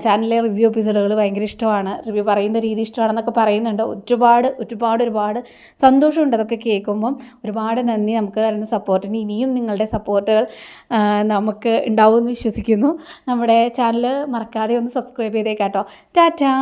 ചാനലിലെ റിവ്യൂ എപ്പിസോഡുകൾ ഭയങ്കര ഇഷ്ടമാണ്. റിവ്യൂ പറയുന്ന രീതി ഇഷ്ടമാണെന്നൊക്കെ പറയുന്നുണ്ട്. ഒരുപാട് ഒരുപാട് ഒരുപാട് സന്തോഷമുണ്ട് അതൊക്കെ കേൾക്കുമ്പം. ഒരുപാട് നന്ദി നമുക്ക് തരുന്ന സപ്പോർട്ടിന് ഇനിയും നിങ്ങളുടെ സപ്പോർട്ടുകൾ നമുക്ക് ഉണ്ടാവുമെന്ന് വിശ്വസിക്കുന്നു. നമ്മുടെ ചാനൽ മറക്കാതെ ഒന്ന് സബ്സ്ക്രൈബ് ചെയ്തേക്കാട്ടോ. ടാറ്റാ!